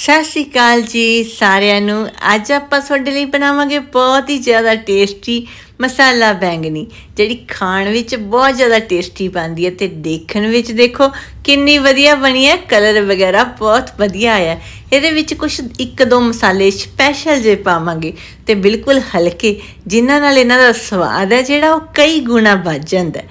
ਸਤਿ ਸ਼੍ਰੀ ਅਕਾਲ ਜੀ ਸਾਰਿਆਂ ਨੂੰ ਅੱਜ ਆਪਾਂ ਤੁਹਾਡੇ ਲਈ ਬਣਾਵਾਂਗੇ ਬਹੁਤ ਹੀ ਜ਼ਿਆਦਾ ਟੇਸਟੀ ਮਸਾਲਾ ਬੈਂਗਣੀ, ਜਿਹੜੀ ਖਾਣ ਵਿੱਚ ਬਹੁਤ ਜ਼ਿਆਦਾ ਟੇਸਟੀ ਬਣਦੀ ਹੈ ਤੇ ਦੇਖਣ ਵਿੱਚ ਦੇਖੋ ਕਿੰਨੀ ਵਧੀਆ ਬਣੀ ਹੈ ਕਲਰ ਵਗੈਰਾ ਬਹੁਤ ਵਧੀਆ ਆਇਆ ਇਹਦੇ ਵਿੱਚ ਕੁਝ ਇੱਕ ਦੋ ਮਸਾਲੇ ਸਪੈਸ਼ਲ ਜੇ ਪਾਵਾਂਗੇ ਤੇ ਬਿਲਕੁਲ ਹਲਕੇ, ਜਿਨ੍ਹਾਂ ਨਾਲ ਇਹਨਾਂ ਦਾ ਸਵਾਦ ਹੈ ਜਿਹੜਾ ਉਹ ਕਈ ਗੁਣਾ ਵੱਧ ਜਾਂਦਾ ਹੈ।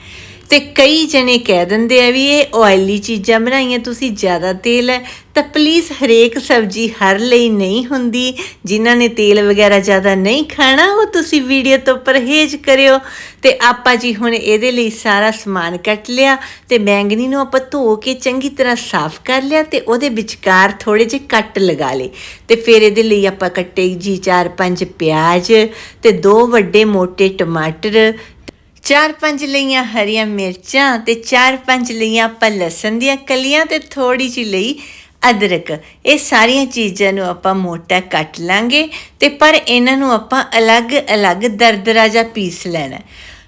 ਤੇ ਕਈ ਜਣੇ ਕਹਿ ਦਿੰਦੇ ਆ ਵੀ ਇਹ ਆਇਲੀ ਚੀਜ਼ਾਂ ਬਣਾਈਆਂ, ਤੁਸੀਂ ਜ਼ਿਆਦਾ ਤੇਲ ਹੈ। ਤਾਂ ਪਲੀਜ਼ ਹਰੇਕ ਸਬਜ਼ੀ ਹਰ ਲਈ ਨਹੀਂ ਹੁੰਦੀ। ਜਿਨ੍ਹਾਂ ਨੇ ਤੇਲ ਵਗੈਰਾ ਜ਼ਿਆਦਾ ਨਹੀਂ ਖਾਣਾ, ਉਹ ਤੁਸੀਂ ਵੀਡੀਓ ਤੋਂ ਪਰਹੇਜ਼ ਕਰਿਓ। ਤੇ ਆਪਾਂ ਜੀ ਹੁਣ ਇਹਦੇ ਲਈ ਸਾਰਾ ਸਮਾਨ ਕੱਟ ਲਿਆ ਤੇ ਮੈਂਗਨੀ ਨੂੰ ਆਪਾਂ ਧੋ ਕੇ ਚੰਗੀ ਤਰ੍ਹਾਂ ਸਾਫ਼ ਕਰ ਲਿਆ ਤੇ ਉਹਦੇ ਵਿਚਕਾਰ ਥੋੜੇ ਜਿਹੇ ਕੱਟ ਲਗਾ ਲਏ। ਤੇ ਫਿਰ ਇਹਦੇ ਲਈ ਆਪਾਂ ਕੱਟੇ ਜੀ ਚਾਰ ਪੰਜ ਪਿਆਜ਼ ਤੇ ਦੋ ਵੱਡੇ ਮੋٹے ਟਮਾਟਰ ਚਾਰ ਪੰਜ ਲਈਆਂ ਹਰੀਆਂ ਮਿਰਚਾਂ ਤੇ ਚਾਰ ਪੰਜ ਲਈਆਂ ਆਪਾਂ ਲਸਣ ਦੀਆਂ ਕਲੀਆਂ ਤੇ ਥੋੜੀ ਜਿਹੀ ਲਈ ਅਦਰਕ। ਇਹ ਸਾਰੀਆਂ ਚੀਜ਼ਾਂ ਨੂੰ ਆਪਾਂ ਮੋਟਾ ਕੱਟ ਲਾਂਗੇ ਤੇ ਪਰ ਇਹਨਾਂ ਨੂੰ ਆਪਾਂ ਅਲੱਗ-ਅਲੱਗ ਦਰਦਰਾ ਜਿਹਾ ਪੀਸ ਲੈਣਾ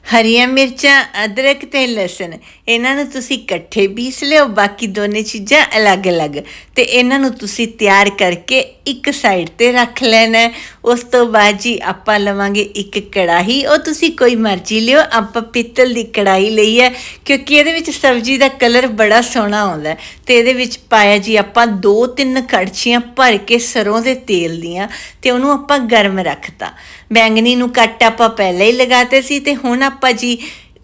ਹਰੀਆਂ ਮਿਰਚਾਂ, ਅਦਰਕ ਤੇ ਲਸਣ। ਇਹਨਾਂ ਨੂੰ ਤੁਸੀਂ ਇਕੱਠੇ ਪੀਸ ਲਿਓ, ਬਾਕੀ ਦੋਨੇ ਚੀਜ਼ਾਂ ਅਲੱਗ-ਅਲੱਗ। ਤੇ ਇਹਨਾਂ ਨੂੰ ਤੁਸੀਂ ਤਿਆਰ ਕਰਕੇ ਇੱਕ ਸਾਈਡ ਤੇ ਰੱਖ ਲੈਣਾ। ਉਸ ਤੋਂ ਬਾਅਦ ਜੀ ਆਪਾਂ ਲਵਾਂਗੇ ਇੱਕ ਕੜਾਹੀ। ਉਹ ਤੁਸੀਂ ਕੋਈ ਮਰਜ਼ੀ ਲਿਓ, ਆਪਾਂ ਪਿੱਤਲ ਦੀ ਕੜਾਹੀ ਲਈ ਹੈ, ਕਿਉਂਕਿ ਇਹਦੇ ਵਿੱਚ ਸਬਜ਼ੀ ਦਾ ਕਲਰ ਬੜਾ ਸੋਹਣਾ ਆਉਂਦਾ। ਹੈ ਤੇ ਇਹਦੇ ਵਿੱਚ ਪਾਇਆ ਜੀ ਆਪਾਂ ਦੋ ਤਿੰਨ ਕੜਛੀਆਂ ਭਰ ਕੇ ਸਰੋਂ ਦੇ ਤੇਲ ਦੀਆਂ, ਤੇ ਉਹਨੂੰ ਆਪਾਂ ਗਰਮ ਰੱਖਤਾ। ਬੈਂਗਣੀ ਨੂੰ ਕੱਟ ਆਪਾਂ ਪਹਿਲਾਂ ਹੀ ਲਗਾਤੇ ਸੀ, ਤੇ ਹੁਣ ਆਪਾਂ ਜੀ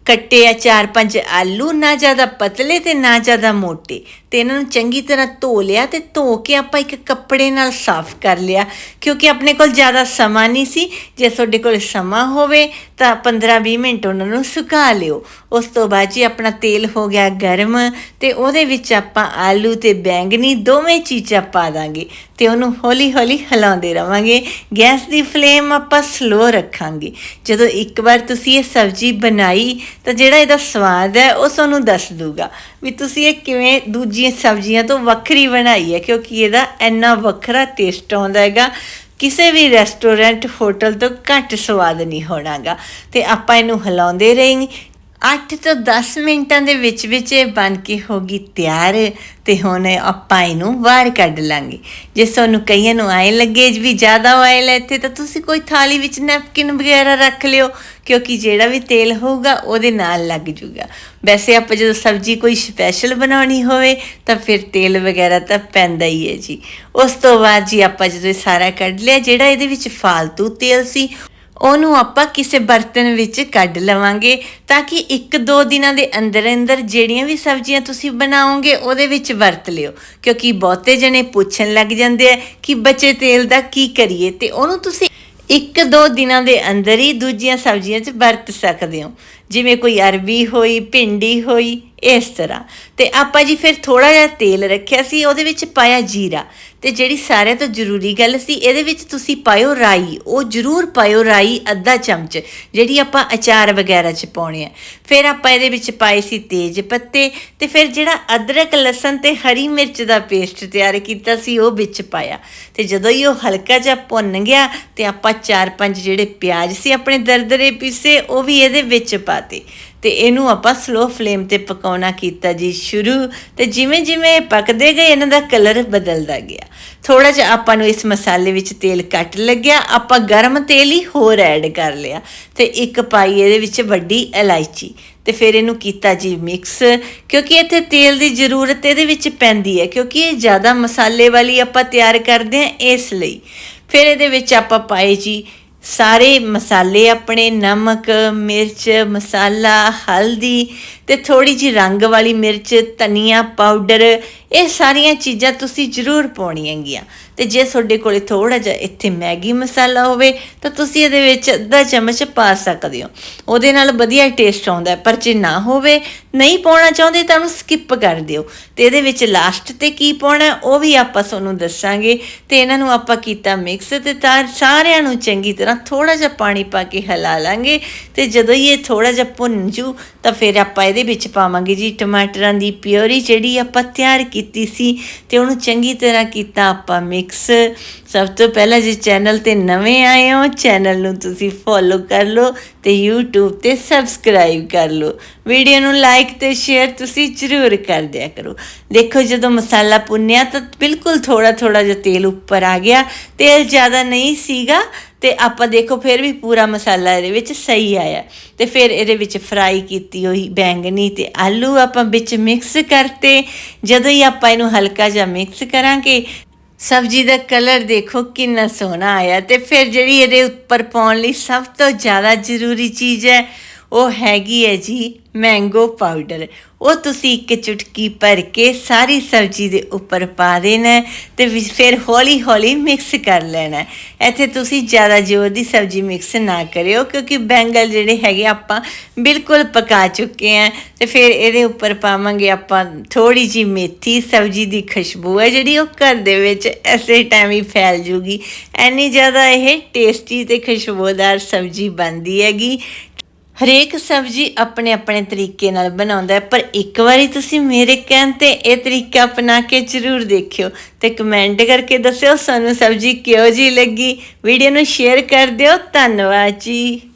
ਕੱਟੇ ਆ ਚਾਰ ਪੰਜ ਆਲੂ, ਨਾ ਜ਼ਿਆਦਾ ਪਤਲੇ ਤੇ ਨਾ ਜ਼ਿਆਦਾ ਮੋਟੇ। ਤੇ ਇਹਨਾਂ ਨੂੰ ਚੰਗੀ ਤਰ੍ਹਾਂ ਧੋ ਲਿਆ ਤੇ ਧੋ ਕੇ ਆਪਾਂ ਇੱਕ ਕੱਪੜੇ ਨਾਲ ਸਾਫ਼ ਕਰ ਲਿਆ। ਕਿਉਂਕਿ ਆਪਣੇ ਕੋਲ ਜ਼ਿਆਦਾ ਸਮਾਂ ਨਹੀਂ ਸੀ। ਜੇ ਤੁਹਾਡੇ ਕੋਲ ਸਮਾਂ ਹੋਵੇ ਤਾਂ 15-20 ਮਿੰਟ ਉਹਨਾਂ ਨੂੰ ਸੁਕਾ ਲਿਓ। ਉਸ ਤੋਂ ਬਾਅਦ ਜੀ ਆਪਣਾ ਤੇਲ ਹੋ ਗਿਆ ਗਰਮ ਤੇ ਉਹਦੇ ਵਿੱਚ ਆਪਾਂ ਆਲੂ ਤੇ ਬੈਂਗਣੀ ਦੋਵੇਂ ਚੀਜ਼ਾਂ ਪਾ ਦਾਂਗੇ। ਤੇ ਉਹਨੂੰ ਹੌਲੀ-ਹੌਲੀ ਹਿਲਾਉਂਦੇ ਰਵਾਂਗੇ। ਗੈਸ ਦੀ ਫਲੇਮ ਆਪਾਂ ਸਲੋ ਰੱਖਾਂਗੇ। ਜਦੋਂ ਇੱਕ ਵਾਰ ਤੁਸੀਂ ਇਹ ਸਬਜ਼ੀ ਬਣਾਈ, ਤਾਂ ਜਿਹੜਾ ਇਹਦਾ ਸਵਾਦ ਹੈ, ਉਹ ਤੁਹਾਨੂੰ ਦੱਸ ਦੂਗਾ ਵੀ ਤੁਸੀਂ ਇਹ ਕਿਵੇਂ ਦੂਜੀਆਂ ਸਬਜ਼ੀਆਂ ਤੋਂ ਵੱਖਰੀ ਬਣਾਈ ਹੈ, ਕਿਉਂਕਿ ਇਹਦਾ ਇੰਨਾ ਵੱਖਰਾ ਟੇਸਟ ਆਉਂਦਾ ਹੈਗਾ। ਕਿਸੇ ਵੀ ਰੈਸਟੋਰੈਂਟ ਹੋਟਲ ਤੋਂ ਘੱਟ ਸਵਾਦ ਨਹੀਂ ਹੋਣਾਗਾ। ਤੇ ਆਪਾਂ ਇਹਨੂੰ ਹਿਲਾਉਂਦੇ ਰਹਾਂਗੇ 8 ਤੋਂ 10 ਮਿੰਟਾਂ ਦੇ ਵਿੱਚ ਵਿੱਚ ਇਹ ਬਣ ਕੇ ਹੋ ਗਈ ਤਿਆਰ ਤੇ ਹੁਣ ਆਪਾਂ ਇਹਨੂੰ ਬਾਹਰ ਕੱਢ ਲਾਂਗੇ। ਜੇ ਤੁਹਾਨੂੰ ਕਈਆਂ ਨੂੰ ਆਏ ਲੱਗੇ ਵੀ ਜ਼ਿਆਦਾ ਆਇਲ ਹੈ ਇੱਥੇ, ਤਾਂ ਤੁਸੀਂ ਕੋਈ ਥਾਲੀ ਵਿੱਚ ਨੈਪਕਿਨ ਵਗੈਰਾ ਰੱਖ ਲਿਓ, ਕਿਉਂਕਿ ਜਿਹੜਾ ਵੀ ਤੇਲ ਹੋਊਗਾ ਉਹਦੇ ਨਾਲ ਲੱਗ ਜੂਗਾ। ਵੈਸੇ ਆਪਾਂ ਜਦੋਂ ਸਬਜ਼ੀ ਕੋਈ ਸਪੈਸ਼ਲ ਬਣਾਉਣੀ ਹੋਵੇ, ਤਾਂ ਫਿਰ ਤੇਲ ਵਗੈਰਾ ਤਾਂ ਪੈਂਦਾ ਹੀ ਹੈ ਜੀ। ਉਸ ਤੋਂ ਬਾਅਦ ਜੀ ਆਪਾਂ ਜਦੋਂ ਇਹ ਸਾਰਾ ਕੱਢ ਲਿਆ, ਜਿਹੜਾ ਇਹਦੇ ਵਿੱਚ ਫਾਲਤੂ ਤੇਲ ਸੀ ਉਹਨੂੰ ਆਪਾਂ ਕਿਸੇ ਬਰਤਨ ਵਿੱਚ ਕੱਢ ਲਵਾਂਗੇ ਤਾਂ ਕਿ ਇੱਕ ਦੋ ਦਿਨਾਂ ਦੇ ਅੰਦਰ ਅੰਦਰ ਜਿਹੜੀਆਂ ਵੀ ਸਬਜ਼ੀਆਂ ਤੁਸੀਂ ਬਣਾਓਗੇ ਉਹਦੇ ਵਿੱਚ ਵਰਤ ਲਿਓ। ਕਿਉਂਕਿ ਬਹੁਤੇ ਜਣੇ ਪੁੱਛਣ ਲੱਗ ਜਾਂਦੇ ਆ ਕਿ ਬਚੇ ਤੇਲ ਦਾ ਕੀ ਕਰੀਏ ਤੇ ਉਹਨੂੰ ਤੁਸੀਂ ਇੱਕ ਦੋ ਦਿਨਾਂ ਦੇ ਅੰਦਰ ਹੀ ਦੂਜੀਆਂ ਸਬਜ਼ੀਆਂ 'ਚ ਵਰਤ ਸਕਦੇ ਹੋ। ਜਿਵੇਂ ਕੋਈ ਅਰਬੀ ਹੋਈ, ਭਿੰਡੀ ਹੋਈ ਇਸ ਤਰ੍ਹਾਂ। ਤੇ ਆਪਾਂ ਜੀ ਫਿਰ ਥੋੜਾ ਜਿਹਾ ਤੇਲ ਰੱਖਿਆ ਸੀ, ਉਹਦੇ ਵਿੱਚ ਪਾਇਆ ਜੀਰਾ। ਤੇ ਜਿਹੜੀ ਸਾਰਿਆਂ ਤੋਂ ਜ਼ਰੂਰੀ ਗੱਲ ਸੀ, ਇਹਦੇ ਵਿੱਚ ਤੁਸੀਂ ਪਾਇਓ ਰਾਈ, ਉਹ ਜ਼ਰੂਰ ਪਾਇਓ ਰਾਈ ਅੱਧਾ ਚਮਚ, ਜਿਹੜੀ ਆਪਾਂ ਅਚਾਰ ਵਗੈਰਾ 'ਚ ਪਾਉਣੀ ਹੈ ਫਿਰ ਆਪਾਂ ਇਹਦੇ ਵਿੱਚ ਪਾਏ ਸੀ ਤੇਜ ਪੱਤੇ, ਤੇ ਫਿਰ ਜਿਹੜਾ ਅਦਰਕ, ਲਸਣ ਤੇ ਹਰੀ ਮਿਰਚ ਦਾ ਪੇਸਟ ਤਿਆਰ ਕੀਤਾ ਸੀ, ਉਹ ਵਿੱਚ ਪਾਇਆ। ਤੇ ਜਦੋਂ ਹੀ ਉਹ ਹਲਕਾ ਜਿਹਾ ਭੁੰਨ ਗਿਆ, ਤੇ ਆਪਾਂ ਚਾਰ ਪੰਜ ਜਿਹੜੇ ਪਿਆਜ਼ ਸੀ ਆਪਣੇ ਦਰਦਰੇ ਪੀਸੇ, ਉਹ ਵੀ ਇਹਦੇ ਵਿੱਚ ਪਾਤੇ। ਤੇ ਇਹਨੂੰ ਆਪਾਂ ਸਲੋ ਫਲੇਮ ਤੇ ਪਕਾਉਣਾ ਕੀਤਾ ਜੀ ਸ਼ੁਰੂ। ਤੇ ਜਿਵੇਂ ਜਿਵੇਂ ਇਹ ਪੱਕਦੇ ਗਏ, ਇਹਨਾਂ ਦਾ ਕਲਰ ਬਦਲਦਾ ਗਿਆ। ਥੋੜਾ ਜਿਹਾ ਆਪਾਂ ਨੂੰ ਇਸ ਮਸਾਲੇ ਵਿੱਚ ਤੇਲ ਘੱਟ ਲੱਗਿਆ, ਆਪਾਂ ਗਰਮ ਤੇਲ ਹੀ ਹੋਰ ਐਡ ਕਰ ਲਿਆ। ਤੇ ਇੱਕ ਪਾਈ ਇਹਦੇ ਵਿੱਚ ਵੱਡੀ ਇਲਾਇਚੀ ਤੇ ਫਿਰ ਇਹਨੂੰ ਕੀਤਾ ਜੀ ਮਿਕਸ ਕਿਉਂਕਿ ਇੱਥੇ ਤੇਲ ਦੀ ਜ਼ਰੂਰਤ ਇਹਦੇ ਵਿੱਚ ਪੈਂਦੀ ਹੈ, ਕਿਉਂਕਿ ਇਹ ਜ਼ਿਆਦਾ ਮਸਾਲੇ ਵਾਲੀ ਆਪਾਂ ਤਿਆਰ ਕਰਦੇ ਹਾਂ ਇਸ ਲਈ। ਫਿਰ ਇਹਦੇ ਵਿੱਚ ਆਪਾਂ ਪਾਏ ਜੀ ਸਾਰੇ ਮਸਾਲੇ ਆਪਣੇ, ਨਮਕ, ਮਿਰਚ, ਮਸਾਲਾ, ਹਲਦੀ ਤੇ ਥੋੜੀ ਜੀ ਰੰਗ ਵਾਲੀ ਮਿਰਚ, ਧਨੀਆ ਪਾਊਡਰ, ਇਹ ਸਾਰੀਆਂ ਚੀਜ਼ਾਂ ਤੁਸੀਂ ਜ਼ਰੂਰ ਪਾਉਣੀਆਂ ਹੈਗੀਆਂ ਤੇ ਜੇ ਤੁਹਾਡੇ ਕੋਲੇ ਥੋੜਾ ਜਿਹਾ ਇੱਥੇ ਮੈਗੀ ਮਸਾਲਾ ਹੋਵੇ, ਤਾਂ ਤੁਸੀਂ ਇਹਦੇ ਵਿੱਚ ਅੱਧਾ ਚਮਚ ਪਾ ਸਕਦੇ ਹੋ। ਉਹਦੇ ਨਾਲ ਵਧੀਆ ਟੇਸਟ ਆਉਂਦਾ ਪਰ ਜੇ ਨਾ ਹੋਵੇ, ਨਹੀਂ ਪਾਉਣਾ ਚਾਹੁੰਦੇ ਤਾਂ ਉਹਨੂੰ ਸਕਿਪ ਕਰ ਦਿਓ। ਤੇ ਇਹਦੇ ਵਿੱਚ ਲਾਸਟ ਤੇ ਕੀ ਪਾਉਣਾ ਉਹ ਵੀ ਆਪਾਂ ਤੁਹਾਨੂੰ ਦੱਸਾਂਗੇ। ਤੇ ਇਹਨਾਂ ਨੂੰ ਆਪਾਂ ਕੀਤਾ ਮਿਕਸ ਤੇ ਤਾਂ ਸਾਰਿਆਂ ਨੂੰ ਚੰਗੀ ਤਰ੍ਹਾਂ ਥੋੜਾ ਜਿਹਾ ਪਾਣੀ ਪਾ ਕੇ ਹਿਲਾ ਲਾਂਗੇ ਤੇ ਜਦੋਂ ਹੀ ਇਹ ਥੋੜਾ ਜਿਹਾ ਭੁੰਨ ਜੂ ਤਾਂ ਫਿਰ ਆਪਾਂ ਇਹਦੇ ਵਿੱਚ ਪਾਵਾਂਗੇ ਜੀ ਟਮਾਟਰਾਂ ਦੀ ਪਿਓਰੀ ਜਿਹੜੀ ਆਪਾਂ ਤਿਆਰ ਕੀਤੀ ਸੀ ਤੇ ਉਹਨੂੰ ਚੰਗੀ ਤਰ੍ਹਾਂ ਕੀਤਾ ਆਪਾਂ ਮਿਕਸ। ਸਭ ਤੋਂ ਪਹਿਲਾਂ ਜੇ ਚੈਨਲ ਤੇ ਨਵੇਂ ਆਏ ਹੋ, ਚੈਨਲ ਨੂੰ ਤੁਸੀਂ ਫੋਲੋ ਕਰ ਲਓ ਤੇ YouTube ਤੇ ਸਬਸਕ੍ਰਾਈਬ ਕਰ ਲਓ। ਵੀਡੀਓ ਨੂੰ ਲਾਈਕ ਤੇ ਸ਼ੇਅਰ ਤੁਸੀਂ ਜ਼ਰੂਰ ਕਰ ਦਿਆ ਕਰੋ। ਦੇਖੋ ਜਦੋਂ ਮਸਾਲਾ ਪੁੰਨਿਆ ਤਾਂ ਬਿਲਕੁਲ ਥੋੜਾ ਥੋੜਾ ਜਿਹਾ ਤੇਲ ਉੱਪਰ ਆ ਗਿਆ। ਤੇਲ ਜ਼ਿਆਦਾ ਨਹੀਂ ਸੀਗਾ ਤੇ ਆਪਾਂ ਦੇਖੋ ਫਿਰ ਵੀ ਪੂਰਾ ਮਸਾਲਾ ਇਹਦੇ ਵਿੱਚ ਸਹੀ ਆਇਆ। ਤੇ ਫਿਰ ਇਹਦੇ ਵਿੱਚ ਫਰਾਈ ਕੀਤੀ ਹੋਈ ਬੈਂਗਣੀ ਤੇ ਆਲੂ ਆਪਾਂ ਵਿੱਚ ਮਿਕਸ ਕਰਤੇ। ਜਦੋਂ ਹੀ ਆਪਾਂ ਇਹਨੂੰ ਹਲਕਾ ਜਿਹਾ ਮਿਕਸ ਕਰਾਂਗੇ, ਸਬਜ਼ੀ ਦਾ ਕਲਰ ਦੇਖੋ ਕਿੰਨਾ ਸੋਹਣਾ ਆਇਆ। ਤੇ ਫਿਰ ਜਿਹੜੀ ਇਹਦੇ ਉੱਪਰ ਪਾਉਣ ਲਈ ਸਭ ਤੋਂ ਜ਼ਿਆਦਾ ਜ਼ਰੂਰੀ ਚੀਜ਼ ਹੈ ਉਹ ਹੈਗੀ ਹੈ ਜੀ ਮੈਂਗੋ ਪਾਊਡਰ ਉਹ ਤੁਸੀਂ ਇੱਕ ਚੁਟਕੀ ਭਰ ਕੇ ਸਾਰੀ ਸਬਜ਼ੀ ਦੇ ਉੱਪਰ ਪਾ ਦੇਣਾ ਹੈ ਤੇ ਫਿਰ ਹੌਲੀ ਹੌਲੀ ਮਿਕਸ ਕਰ ਲੈਣਾ ਇੱਥੇ ਤੁਸੀਂ ਜ਼ਿਆਦਾ ਜ਼ੋਰ ਦੀ ਸਬਜ਼ੀ ਮਿਕਸ ਨਾ ਕਰਿਓ ਕਿਉਂਕਿ ਬੈਂਗਲ ਜਿਹੜੇ ਹੈਗੇ ਆਪਾਂ ਬਿਲਕੁਲ ਪਕਾ ਚੁੱਕੇ ਆ ਤੇ ਫਿਰ ਇਹਦੇ ਉੱਪਰ ਪਾਵਾਂਗੇ ਆਪਾਂ ਥੋੜੀ ਜੀ ਮੇਥੀ। ਸਬਜ਼ੀ ਦੀ ਖੁਸ਼ਬੂ ਹੈ ਜਿਹੜੀ ਉਹ ਘਰ ਦੇ ਵਿੱਚ ਐਸੇ ਟਾਈਮ ਹੀ ਫੈਲ ਜੂਗੀ। ਐਨੀ ਜ਼ਿਆਦਾ ਇਹ ਟੇਸਟੀ ਤੇ ਖੁਸ਼ਬੂਦਾਰ ਸਬਜ਼ੀ ਬਣਦੀ ਹੈਗੀ। ਹਰੇਕ ਸਬਜ਼ੀ ਆਪਣੇ ਆਪਣੇ ਤਰੀਕੇ ਨਾਲ ਬਣਾਉਂਦਾ ਹੈ, ਪਰ ਇੱਕ ਵਾਰੀ ਤੁਸੀਂ ਮੇਰੇ ਕਹਿਣ ਤੇ ਇਹ ਤਰੀਕਾ ਅਪਣਾ ਕੇ ਜ਼ਰੂਰ ਦੇਖਿਓ ਤੇ ਕਮੈਂਟ ਕਰਕੇ ਦੱਸਿਓ ਸਾਨੂੰ ਸਬਜ਼ੀ ਕਿਹੋ ਜੀ ਲੱਗੀ। ਵੀਡੀਓ ਨੂੰ ਸ਼ੇਅਰ ਕਰ ਦਿਓ। ਧੰਨਵਾਦ ਜੀ।